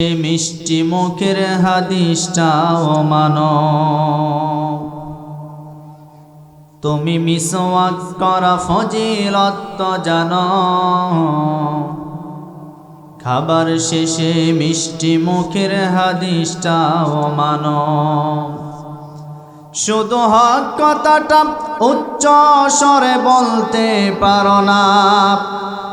মিষ্টি মুখের হাদিসটাও মানো। তুমি মিসওয়াক করা ফজিলত জানো। খাবার শেষে মিষ্টি মুখের হাদিসটাও মানো। শুধু হক কথাটা উচ্চ স্বরে বলতে পারো না।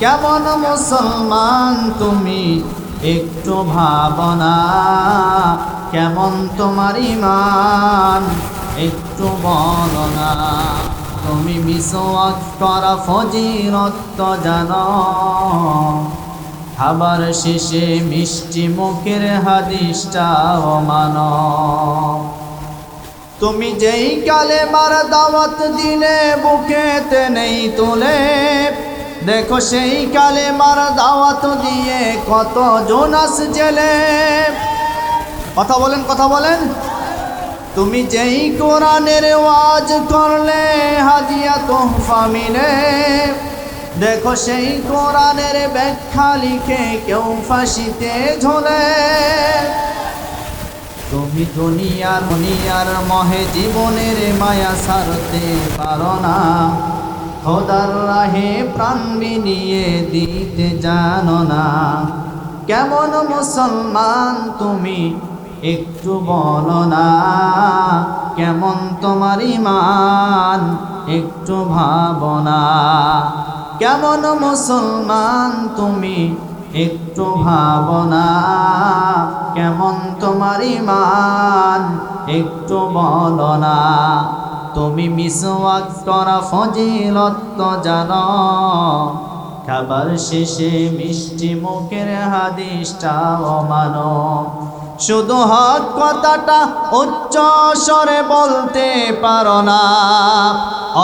কেমন মুসলমান তুমি? একটু ভাবনা, কেমন তোমার ইমান একটু বলো না, তুমি মিসওয়াক করা ফজিরত জানো? খাবার শেষে মিষ্টি মুখের হাদিসটাও মানো। তুমি যেই কালে মার দাওয়াত দিলে, বুকেতে নেই তোলে। দেখো সেই কালে মার দাওয়াত দিয়ে কত জোনাস জেলে কথা বলেন কথা বলেন। তুমি যেই কোরআনের ওয়াজ করলে, হাজিয়া তোহফা মিলে। দেখো সেই কোরআনের ব্যাখ্যা লিখে কেউ ফাঁসিতে ঝোলে। তুমি দুনিয়ার দুনিয়ার মহে জীবনের মায়া সারতে পারো না। খোদার রাহে প্রাণ বিনিয়ে দিতে জানো না। কেমন মুসলমান তুমি একটু বলো না। কেমন তোমার ইমান একটু ভাবনা কেমন মুসলমান তুমি একটু ভাবনা কেমন তোমার ইমান একটু বলো না। তুমি মিসওয়াক করা ফজিলত জানো। খাবার শেষে মিষ্টি মুখের হাদিসটাও মানো শুধু হক কথাটা উচ্চ স্বরে বলতে পারো না।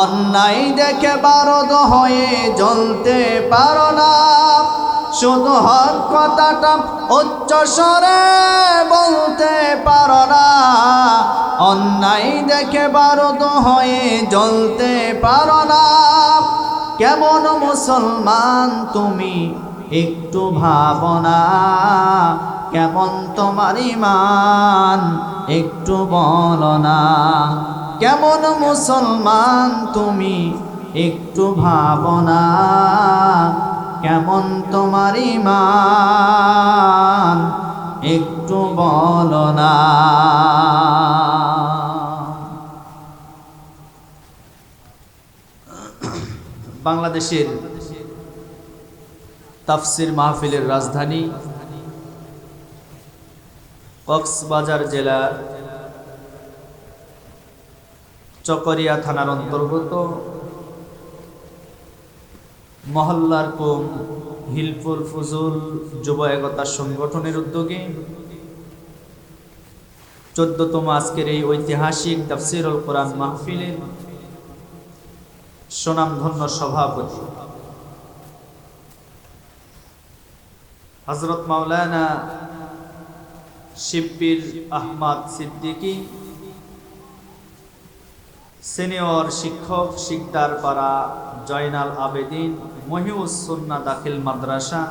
অন্যায় দেখে বারদ হয়ে জ্বলতে পারো না। শুধু হক কথাটা উচ্চ স্বরে বলতে পারো না। অন্যায় দেখে বারদ হয়ে জ্বলতে পারো না। কেমন মুসলমান তুমি একটু ভাবনা কেমন তোমার ইমান একটু বলো না। কেমন মুসলমান তুমি একটু ভাবনা কেমন তোমার ইমান একটু বলো না। বাংলাদেশের তাফসির মাহফিলের রাজধানী কক্সবাজার জেলা চকরিয়া থানার অন্তর্গত মহল্লার কুম হিলফুল ফুজুল যুব একতা সংগঠনের উদ্যোগে চোদ্দতম আজকের এই ঐতিহাসিক তাফসিরুল কোরআন মাহফিলের সুনামধন্য সভাপতি। হজরত মাওলানা শিব্বির আহমদ সিদ্দিকী, সিনিয়র শিক্ষক শিকদার পাড়া জয়নাল আবেদিন মহিউসন্না দাখিল মাদ্রাসা